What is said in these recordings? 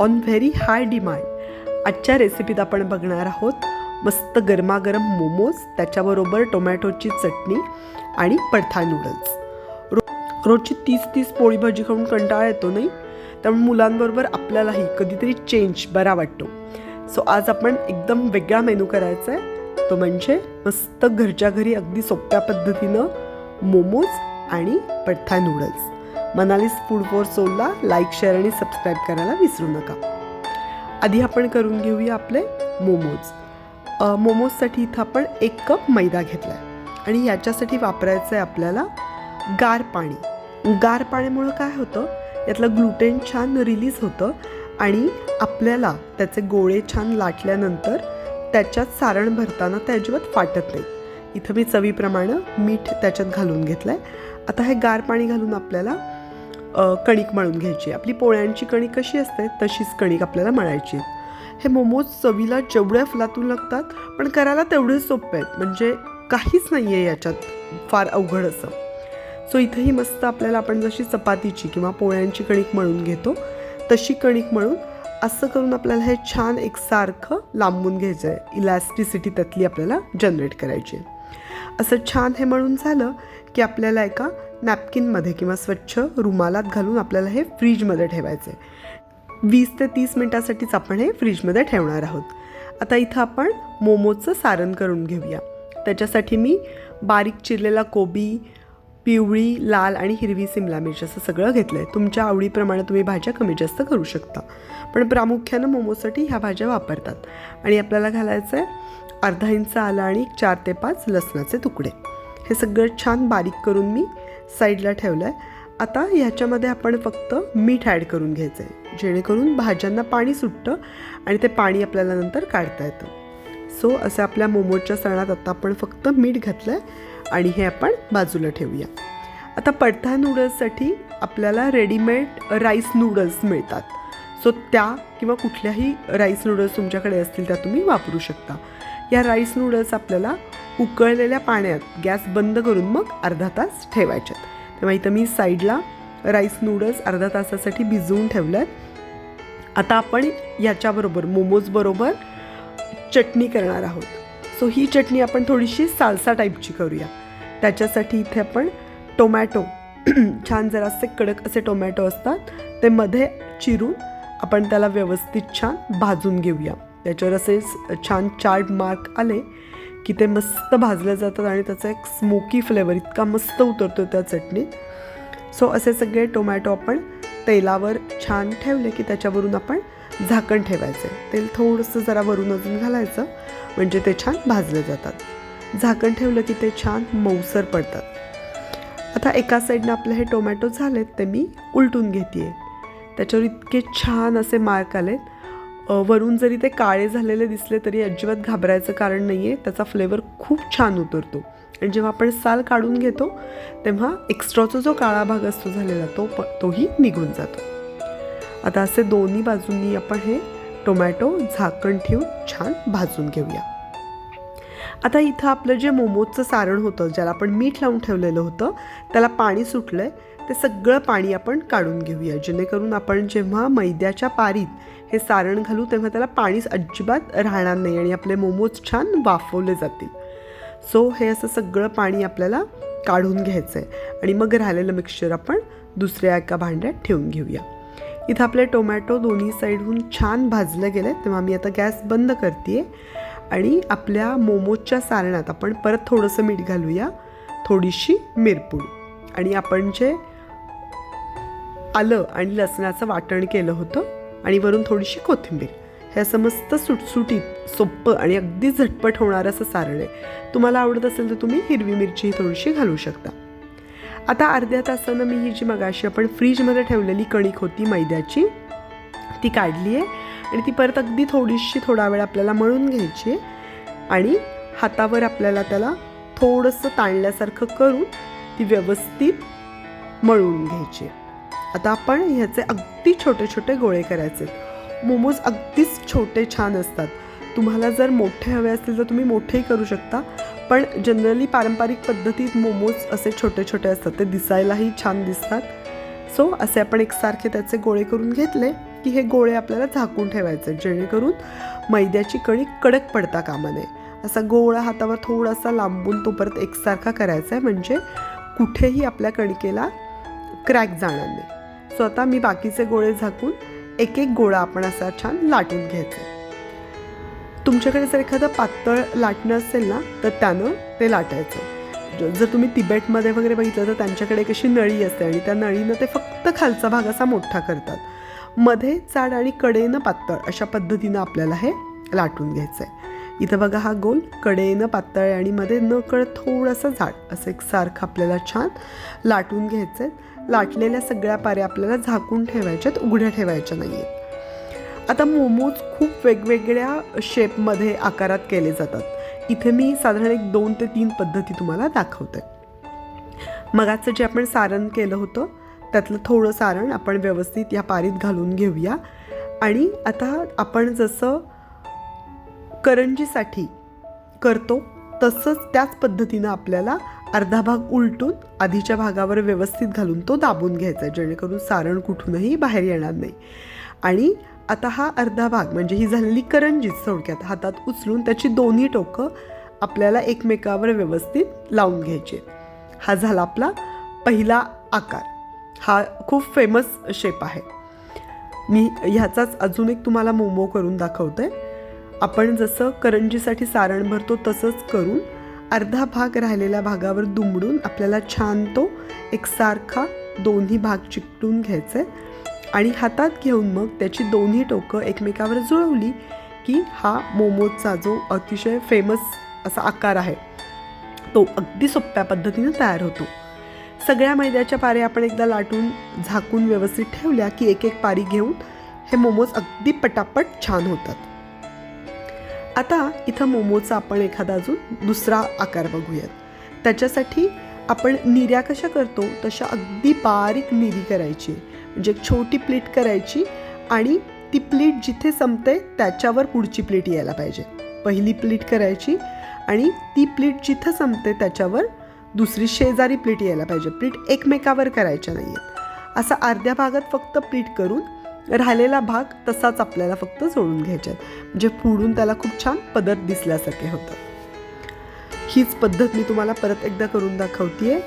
On very high demand आजच्या रेसिपीत आपण बघणार आहोत मस्त गरमागरम मोमोज त्याच्याबरोबर टोमॅटोची चटणी आणि पडथा नूडल्स रो रोजची तीस तीस पोळी भाजी खाऊन कंटाळा येतो नाही? त्यामुळे मुलांबरोबर आपल्यालाही कधीतरी चेंज बरा वाटतो. सो आज आपण एकदम वेगळा मेनू करायचा आहे. तो म्हणजे मस्त घरच्या घरी अगदी सोप्या पद्धतीनं मोमोज आणि pad thai noodles Manali's food for सोलला like share आणि सबस्क्राईब करायला विसरू नका. आधी आपण करून घेऊया आपले मोमोज. मोमोजसाठी इथं आपण एक कप मैदा घेतला आहे आणि याच्यासाठी वापरायचं आहे आपल्याला गार पाणी. गार पाण्यामुळं काय होतं? यातलं ग्लुटेन छान रिलीज होतं आणि आपल्याला त्याचे गोळे छान लाटल्यानंतर त्याच्यात सारण भरताना ते अजिबात फाटत नाही. इथं मी चवीप्रमाणे मीठ त्याच्यात घालून घेतलं आहे आता हे गार पाणी घालून आपल्याला कणिक मळून घ्यायची. आपली पोळ्यांची कणिक कशी असते तशीच कणिक आपल्याला मळायची. हे मोमोज चवीला जेवढ्या फुलातून लागतात पण करायला तेवढेच सोपे आहेत. म्हणजे काहीच नाही आहे याच्यात फार अवघड असं. सो इथंही मस्त आपल्याला आपण जशी चपातीची किंवा पोळ्यांची कणिक मळून घेतो तशी कणिक मळून असं करून आपल्याला हे छान एकसारखं लांबून घ्यायचं आहे इलॅस्टिसिटी त्यातली आपल्याला जनरेट करायची आहे. असं छान हे मळून झालं की आपल्याला एका नॅपकिनमध्ये किंवा स्वच्छ रुमालात घालून आपल्याला हे फ्रीजमध्ये ठेवायचं. आहे वीस ते तीस मिनटासाठीच आपण हे फ्रीजमध्ये ठेवणार आहोत. आता इथं आपण मोमोजचं सारण करून घेऊया. त्याच्यासाठी मी बारीक चिरलेला कोबी पिवळी लाल आणि हिरवी सिमला मिरच असं सगळं घेतलं आहे तुमच्या आवडीप्रमाणे तुम्ही भाज्या कमी जास्त करू शकता. पण प्रामुख्यानं मोमोसाठी ह्या भाज्या वापरतात. आणि आपल्याला घालायचं आहे अर्धा इंच आला आणि चार ते पाच लसणाचे तुकडे. हे सगळं छान बारीक करून मी साईडला ठेवलं आहे आता ह्याच्यामध्ये आपण फक्त मीठ ॲड करून घ्यायचं आहे जेणेकरून भाज्यांना पाणी सुटतं आणि ते पाणी आपल्याला नंतर काढता येतं. सो असं आपल्या मोमोजच्या सणात आता आपण फक्त मीठ घातलं आहे आणि हे आपण बाजूला ठेवूया. आता पडथा नूडल्ससाठी आपल्याला रेडीमेड राईस नूडल्स मिळतात. सो त्या किंवा कुठल्याही राईस नूडल्स तुमच्याकडे असतील त्या तुम्ही वापरू शकता. या राईस नूडल्स आपल्याला उकळलेल्या पाण्यात गॅस बंद करून मग अर्धा तास ठेवायच्यात तेव्हा इथं मी साईडला राईस नूडल्स अर्धा तासासाठी भिजवून ठेवलं आहेत आता आपण याच्याबरोबर मोमोजबरोबर चटणी करणार आहोत. सो ही चटणी आपण थोडीशी सालसा टाईपची करूया. त्याच्यासाठी इथे आपण टोमॅटो छान जरासे कडक असे टोमॅटो असतात. ते मध्ये चिरून आपण त्याला व्यवस्थित छान भाजून घेऊया. त्याच्यावर असे छान चार्ट मार्क आले की ते मस्त भाजले जातात आणि त्याचा एक स्मोकी फ्लेवर इतका मस्त उतरतो त्या चटणीत सो असे सगळे टोमॅटो आपण तेलावर छान ठेवले की त्याच्यावरून आपण झाकण ठेवायचं. आहे तेल थोडंसं जरा वरून अजून घालायचं म्हणजे ते छान भाजले जातात. झाकण ठेवलं की ते छान मऊसर पडतात. आता एका साईडनं आपले हे टोमॅटो झालेत ते मी उलटून घेते त्याच्यावर इतके छान असे मार्क आलेत. वरून जरी ते काळे झालेले दिसले तरी अजिबात घाबरायचं कारण नाही आहे त्याचा फ्लेवर खूप छान उतरतो. आणि जेव्हा आपण साल काढून घेतो तेव्हा एक्स्ट्राचा जो काळा भाग असतो झालेला तो प तोही निघून जातो. आता असे दोन्ही बाजूंनी आपण हे टोमॅटो झाकण ठेवून छान भाजून घेऊया. आता इथं आपलं जे मोमोजचं सारण होतं ज्याला आपण मीठ लावून ठेवलेलं होतं त्याला पाणी सुटलं आहे ते सगळं पाणी आपण काढून घेऊया. जेणेकरून आपण जेव्हा मैद्याच्या पारीत हे सारण घालू तेव्हा त्याला पाणीच अजिबात राहणार नाही आणि आपले मोमोज छान वाफवले जातील. सो हे असं सगळं पाणी आपल्याला काढून घ्यायचं आहे आणि मग राहिलेलं मिक्सचर आपण दुसऱ्या एका भांड्यात ठेवून घेऊया. इथं आपले टोमॅटो दोन्ही साईडहून छान भाजलं गेलं आहे तेव्हा मी आता गॅस बंद करते आणि आपल्या मोमोजच्या सारणात आपण परत थोडंसं मीठ घालूया. थोडीशी मिरपूड. आणि आपण जे आलं आणि लसणाचं वाटण केलं होतं आणि वरून थोडीशी कोथिंबीर. ह्या समस्त सुटसुटीत सोप्पं आणि अगदी झटपट होणारं असं सारण आहे तुम्हाला आवडत असेल तर तुम्ही हिरवी मिरची थोडीशी घालू शकता. आता अर्ध्या तासानं मी ही जी मगाशी आपण फ्रीजमध्ये ठेवलेली कणिक होती मैद्याची ती काढली आहे आणि ती परत अगदी थोडीशी थोडा वेळ आपल्याला मळून घ्यायची आहे आणि हातावर आपल्याला त्याला थोडंसं ताणल्यासारखं करून ती व्यवस्थित मळून घ्यायची. आहे. आता आपण ह्याचे अगदी छोटे छोटे गोळे करायचे. मोमोज अगदीच छोटे छान असतात. तुम्हाला जर मोठे हवे असतील तर तुम्ही मोठेही करू शकता. पण जनरली पारंपरिक पद्धतीत मोमोज असे छोटे छोटे असतात. ते दिसायलाही छान दिसतात. सो असे आपण एकसारखे त्याचे गोळे करून घेतले की हे गोळे आपल्याला झाकून ठेवायचे. जेणेकरून मैद्याची कणी कडक पडता कामा नये असा गोळा हातावर थोडासा लांबून तो परत एकसारखा करायचा आहे. म्हणजे कुठेही आपल्या कणकेला क्रॅक जाणार नाही. सो आता मी बाकीचे गोळे झाकून एक एक गोळा आपण असा छान लाटून घ्यायचा. तुमच्याकडे जर एखादं पातळ लाटणं असेल ना तर त्यानं ते लाटायचं. जर तुम्ही तिबेटमध्ये वगैरे बघितलं तर त्यांच्याकडे एक अशी नळी असते आणि त्या नळीनं ते फक्त खालचा भाग असा मोठा करतात. मध्ये जाड आणि कडेनं पातळ अशा पद्धतीनं आपल्याला हे लाटून घ्यायचं आहे इथं बघा हा गोल कडेनं पातळ आहे आणि मध्ये न कळ थोडंसं जाड असं एक सारखं आपल्याला छान लाटून घ्यायचं आहे लाटलेल्या सगळ्या पाऱ्या आपल्याला झाकून ठेवायच्यात उघड्या ठेवायच्या नाही आहेत आता मोमोज खूप वेगवेगळ्या शेपमध्ये आकारात केले जातात. इथे मी साधारण एक दोन ते तीन पद्धती तुम्हाला दाखवते. मगाचं जे आपण सारण केलं होतं त्यातलं थोडं सारण आपण व्यवस्थित या पारीत घालून घेऊया. आणि आता आपण जसं करंजीसाठी करतो तसंच त्याच पद्धतीनं आपल्याला अर्धा भाग उलटून आधीच्या भागावर व्यवस्थित घालून तो दाबून घ्यायचा आहे जेणेकरून सारण कुठूनही बाहेर येणार नाही. आणि आता हा अर्धा भाग म्हणजे ही झालेली करंजीच थोडक्यात हातात उचलून त्याची दोन्ही टोकं आपल्याला एकमेकावर व्यवस्थित लावून घ्यायची. हा झाला आपला पहिला आकार. हा खूप फेमस शेप आहे. मी ह्याचाच अजून एक तुम्हाला मोमो करून दाखवते. आपण जसं करंजीसाठी सारण भरतो तसंच करून अर्धा भाग राहिलेल्या भागावर दुमडून आपल्याला छान तो एकसारखा दोन्ही भाग चिकटून घ्यायचा आहे आणि हातात घेऊन मग त्याची दोन्ही टोकं एकमेकावर जुळवली की हा मोमोजचा जो अतिशय फेमस असा आकार आहे तो अगदी सोप्या पद्धतीनं तयार होतो. सगळ्या मैद्याच्या पाऱ्या आपण एकदा लाटून झाकून व्यवस्थित ठेवल्या की एक एक पारी घेऊन हे मोमोज अगदी पटापट छान होतात. आता इथं मोमोचा आपण एखादा अजून दुसरा आकार बघूयात. त्याच्यासाठी आपण निर्या कशा करतो तशा अगदी बारीक निरी करायची. म्हणजे एक छोटी प्लेट करायची आणि ती प्लेट जिथे संपते त्याच्यावर पुढची प्लेट यायला पाहिजे. पहिली प्लेट करायची आणि ती प्लेट जिथं संपते त्याच्यावर दुसरी शेजारी प्लेट यायला पाहिजे. प्लेट एकमेकावर करायच्या नाही आहेत असा अर्ध्या भागात फक्त प्लीट करून राहिलेला भाग तसाच आपल्याला फक्त जोडून घ्यायचा म्हणजे पुढून त्याला खूप छान पदर दिसल्यासारखे होतं. हीच पद्धत मी तुम्हाला परत एकदा करून दाखवतीये.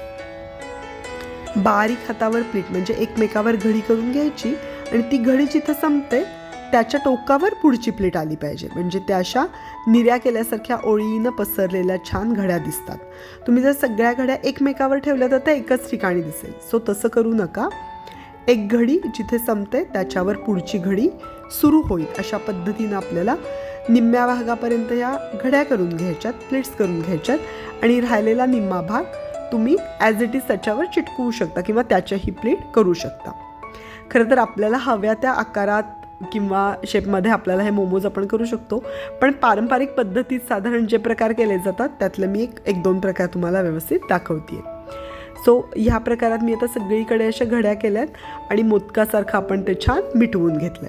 बारीक हातावर प्लीट म्हणजे एकमेकावर घडी करून घ्यायची आणि ती घडी जिथं संपते त्याच्या टोकावर पुढची प्लेट आली पाहिजे. म्हणजे त्या अशा निर्या केल्यासारख्या ओळीनं पसरलेल्या छान घड्या दिसतात. तुम्ही जर सगळ्या घड्या एकमेकावर ठेवल्या तर त्या एकच ठिकाणी दिसेल. सो तसं करू नका. एक घडी जिथे संपते त्याच्यावर पुढची घडी सुरू होईल. अशा पद्धतीनं आपल्याला निम्म्या भागापर्यंत या घड्या करून घ्यायच्यात प्लेट्स करून घ्यायच्यात आणि राहिलेला निम्मा भाग तुम्ही ॲज इट इज त्याच्यावर चिटकवू शकता किंवा त्याच्याही प्लेट करू शकता. खरं तर आपल्याला हव्या त्या आकारात किंवा शेपमध्ये आपल्याला हे मोमोज आपण करू शकतो. पण पारंपरिक पद्धतीत साधारण जे प्रकार केले जातात त्यातलं मी एक एक दोन प्रकार तुम्हाला व्यवस्थित दाखवते सो ह्या प्रकारात मी आता सगळीकडे अशा घड्या केल्यात आणि मोदकासारखं आपण ते छान मिटवून घेतलं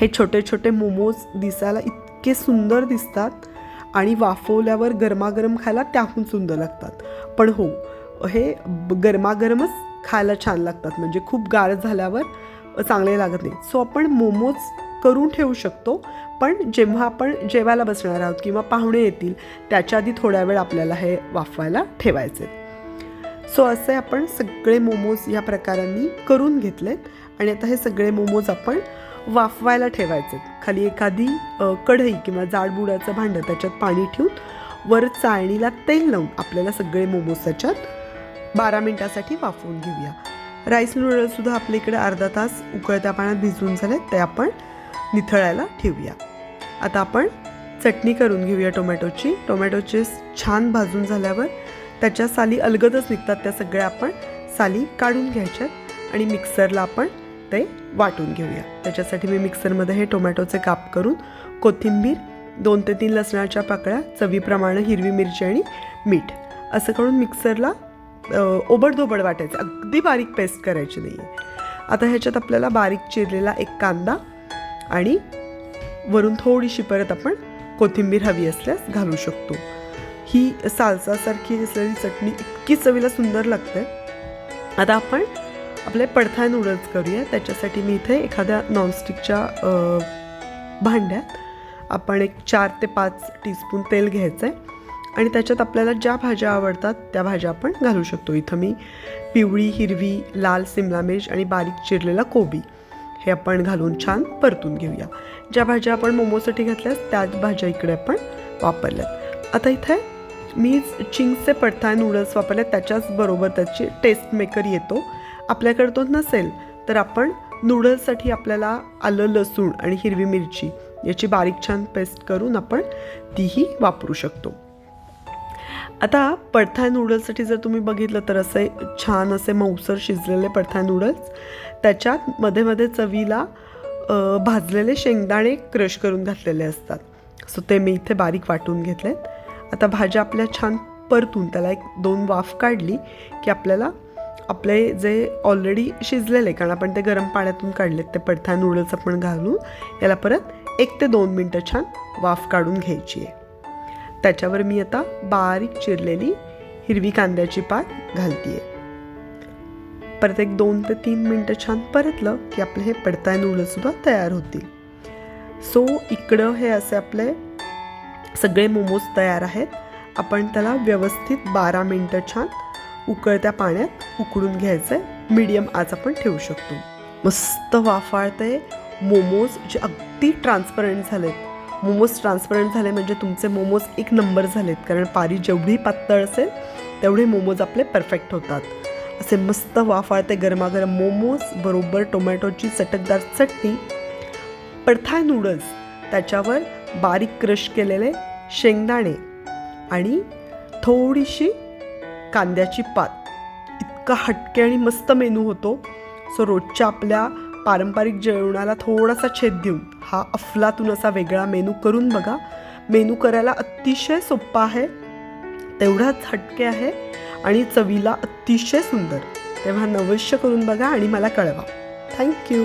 हे छोटे छोटे मोमोज दिसायला इतके सुंदर दिसतात आणि वाफवल्यावर गरमागरम खायला त्याहून सुंदर लागतात. पण हो हे गरमागरमच खायला छान लागतात. म्हणजे खूप गार झाल्यावर चांगले लागत नाही. सो आपण मोमोज करून ठेवू शकतो. पण जेव्हा आपण जेवायला बसणार आहोत किंवा पाहुणे येतील त्याच्या आधी थोड्या वेळ आपल्याला हे वाफवायला ठेवायचे. सो असे आपण सगळे मोमोज या प्रकारांनी करून घेतलेत आणि आता हे सगळे मोमोज आपण वाफवायला ठेवायचे. खाली एखादी कढई किंवा जाडबुडाचं भांडं त्याच्यात पाणी ठेवून वर चाळणीला तेल लावून आपल्याला सगळे मोमोज त्याच्यात बारा मिनटासाठी वाफवून घेऊया. राईस नूडल्ससुद्धा आपल्या इकडे अर्धा तास उकळत्या पाण्यात भिजवून झाले ते आपण निथळायला ठेवूया. आता आपण चटणी करून घेऊया टोमॅटोची. टोमॅटोचे छान भाजून झाल्यावर त्याच्या साली अलगदच निघतात त्या सगळ्या आपण साली काढून घ्यायच्यात आणि मिक्सरला आपण ते वाटून घेऊया. त्याच्यासाठी मी मिक्सरमध्ये हे टोमॅटोचे काप करून कोथिंबीर दोन ते तीन लसणाच्या पाकळ्या चवीप्रमाणे हिरवी मिरची आणि मीठ असं करून मिक्सरला ओबडधोबड वाटायचं. अगदी बारीक पेस्ट करायची नाही आहे आता ह्याच्यात आपल्याला बारीक चिरलेला एक कांदा आणि वरून थोडीशी परत आपण कोथिंबीर हवी असल्यास घालू शकतो. ही सालसासारखी असलेली चटणी इतकी चवीला सुंदर लागते. आता आपण आपले पडथाय नूडल्स करूया. त्याच्यासाठी मी इथे एखाद्या नॉनस्टिकच्या भांड्यात आपण एक चार ते पाच टीस्पून तेल घ्यायचं आहे आणि त्याच्यात आपल्याला ज्या भाज्या आवडतात त्या भाज्या आपण घालू शकतो. इथं मी पिवळी हिरवी लाल सिमला मिर्च आणि बारीक चिरलेला कोबी हे आपण घालून छान परतून घेऊया. ज्या भाज्या आपण मोमोसाठी घातल्यास त्याच भाज्या इकडे आपण वापरल्यात. आता इथे मी चिंगचे पडथाय नूडल्स वापरले त्याच्याच बरोबर त्याची टेस्ट मेकर येतो. आपल्याकडे तो नसेल तर आपण नूडल्ससाठी आपल्याला आलं लसूण आणि हिरवी मिरची याची बारीक छान पेस्ट करून आपण तीही वापरू शकतो. आता पडथाय नूडल्ससाठी जर तुम्ही बघितलं तर असे छान असे मऊसर शिजलेले पडथाय नूडल्स त्याच्यात मध्ये मध्ये चवीला भाजलेले शेंगदाणे क्रश करून घातलेले असतात. सो ते मी इथे बारीक वाटून घेतलेत. आता भाज्या आपल्या छान परतून त्याला एक दोन वाफ काढली की आपल्याला आपले जे ऑलरेडी शिजलेले कारण आपण ते गरम पाण्यातून काढलेत ते पडथ्या नूडल्स आपण घालून याला परत एक ते दोन मिनटं छान वाफ काढून घ्यायची आहे. त्याच्यावर मी आता बारीक चिरलेली हिरवी कांद्याची पात घालतीये. परत एक दोन ते तीन मिनटं छान परतलं की आपले हे पडताय नूडल्ससुद्धा तयार होतील. सो इकडं हे असे आपले सगळे मोमोज तयार आहेत. आपण त्याला व्यवस्थित बारा मिनटं छान उकळत्या पाण्यात उकळून घ्यायचं आहे मीडियम आज आपण ठेवू शकतो. मस्त वाफाळते मोमोज जे अगदी ट्रान्सपरंट झालेत. मोमोज ट्रान्सपरंट झाले म्हणजे तुमचे मोमोज एक नंबर झालेत. कारण पारी जेवढी पातळ असेल तेवढे मोमोज आपले परफेक्ट होतात. असे मस्त वाफाळते गरमागरम मोमोज बरोबर टोमॅटोची चटकदार चटणी पडथाय नूडल्स त्याच्यावर बारीक क्रश केलेले शेंगदाणे आणि थोडीशी कांद्याची पात. इतका हटके आणि मस्त मेनू होतो. सो रोजच्या आपल्या पारंपरिक जेवणाला थोडासा छेद देऊन हा अफलातून असा वेगळा मेनू करून बघा. मेनू करायला अतिशय सोपा आहे. तेवढाच हटके आहे आणि चवीला अतिशय सुंदर. तेव्हा नवश्य करून बघा आणि मला कळवा. थँक्यू